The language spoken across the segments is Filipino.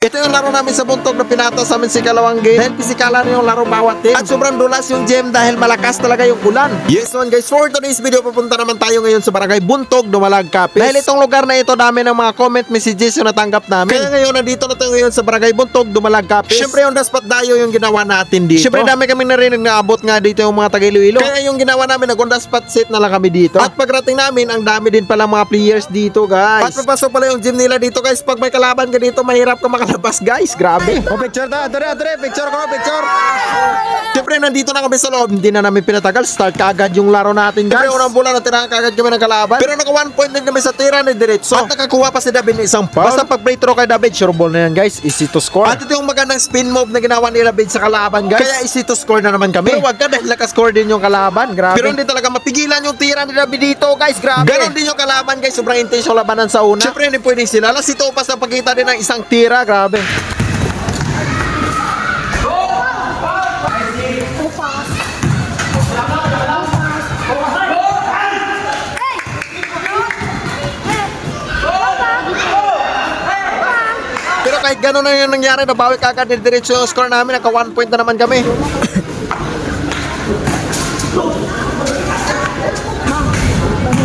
Ito yung laro namin sa buntog na pinata sa amin si Kalawang Game. Dahil pisikalan yung laro bawat team. At sobrang dulas yung gem dahil malakas talaga yung ulan. Yes one guys, for today's video papunta naman tayo ngayon sa barangay Buntog, Dumalag, Capiz. Dahil itong lugar na ito dami ng mga comment messages yung natanggap namin. Kaya ngayon nandito na tayo ngayon sa barangay Buntog, Dumalag, Capiz. Siyempre on the spot dayo yung ginawa natin dito. Siyempre dami kami narinig na abot nga dito yung mga taga Iloilo. Kaya yung ginawa namin nag on the spot set na lang kami dito. At pagrating namin, ang dami din pala mga players dito guys. At papasok pala yung gym nila dito guys. Pag may kalaban ka dito, mahirap ka makalabas guys. Grabe. O picture ta, dre, dre, picture ko, picture. Siyempre nandito na kami sa loob, hindi na namin pinatagal. Start kaagad yung laro natin guys. Siyempre unang bola na tirahan kaagad kami ng kalaban. Pero naka one point din kami sa tira ni Diretso. At nakakuha pa si David ng isang foul. Basta pag play throw kay David, sure ball na yan guys. Easy to score. At ito yung magandang spin move na ginawa ni David sa kalaban guys. Kaya easy to score na naman kami. Pero wag ka dahil nakascore din yung kalaban. Grabe. Pero hindi talaga mapigilan yung tira ni David dito guys. Grabe. Ganon din yung kalaban guys. Sobrang intense yung labanan sa una. Siyempre hindi pwedeng sila. Alas ito pas na pagkita din ng isang tira. Grabe. Pero kahit gano'n na yung nangyari, nabawi kagad ni Diretso score namin, naka 1 point na naman kami.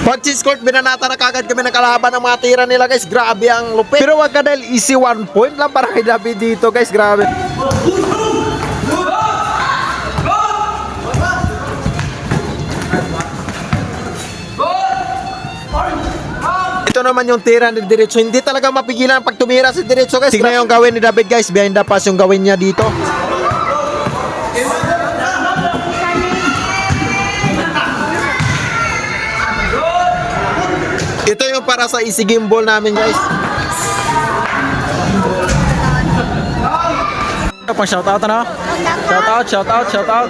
Pag scored, binanata na kagad kami ng kalaban ng mga tira nila guys. Grabe ang lupit. Pero wag ka dahil easy 1 point lang para kay David dito guys. Grabe. Ito naman yung tira ni Diretso. Hindi talaga mapigilan pag tumira si Diretso guys. Tignan yung gawin ni David guys. Behind the pass yung gawin niya dito. Yung para sa easy game ball namin guys. Pang shoutout ano? Shoutout, shoutout, shoutout.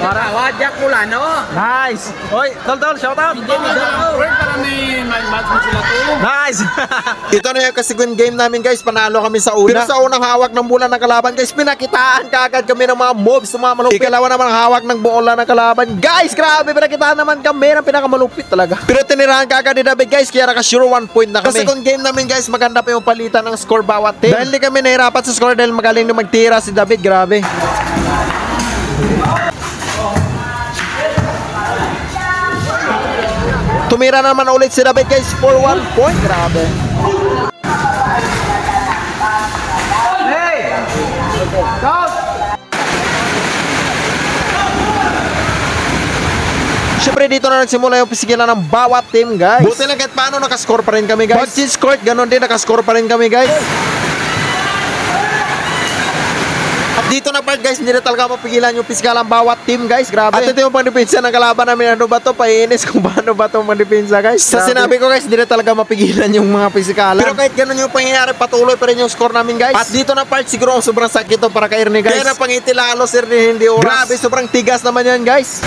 Para wajak mula no. Nice! Hoy, tol tol! Para may sila to. Nice! Ito na yung kasigun game namin guys. Panalo kami sa una. Pero sa unang hawak ng bola ng kalaban guys, pinakitaan kaagad kami ng mga moves ng mga malupit. Ikalawa naman ang hawak ng bola ng kalaban. Guys, grabe, pinakitaan naman kami ng pinakamalupit talaga. Pero tinirahan kaagad ni David guys, kaya naka-sure one point na kami. Kasi kung game namin guys, maganda pa yung palitan ng score bawat team. Dahil di kami nahirapan sa score dahil magaling na magtira si David, grabe. Tumira naman ulit si David guys for one point. Grabe. Siyempre dito na nagsimula yung pisigilan ng bawat team guys. Buti lang kahit paano nakascore pa rin kami guys. Pag score, ganun din nakascore pa rin kami guys. At dito na part guys, hindi na talaga mapigilan yung pisikal ang bawat team guys. Grabe. At ito yung pangdepensa ng kalaban namin. Ano ba to? Painis kung paano ba itong pangdepensa guys. Sa sinabi ko guys, hindi na talaga mapigilan yung mga pisikalan. Pero kahit ganun yung pangyayari, patuloy pa rin yung score namin guys. At dito na part, siguro sobrang sakit to para kay Ernie guys. Kaya na pangiti lalo si Ernie, hindi oras. Grabe, sobrang tigas naman yan guys.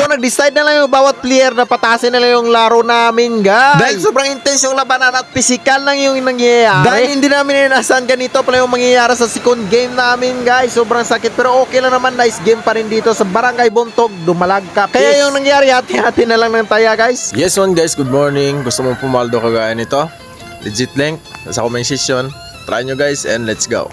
So nag-decide na lang yung bawat player na patasin nila yung laro namin guys. Dahil sobrang intense yung labanan at physical lang yung nangyayari. Dahil hindi namin inasahan ganito pala yung mangyayari sa second game namin guys. Sobrang sakit pero okay lang naman. Nice game pa rin dito sa Barangay Buntog, Dumalag Capiz. Kaya yung nangyari hati-hati na lang ng taya guys. Yes one guys, good morning. Gusto mong pumaldo kagaya nito? Legit link, nasa comment section. Try nyo guys and let's go.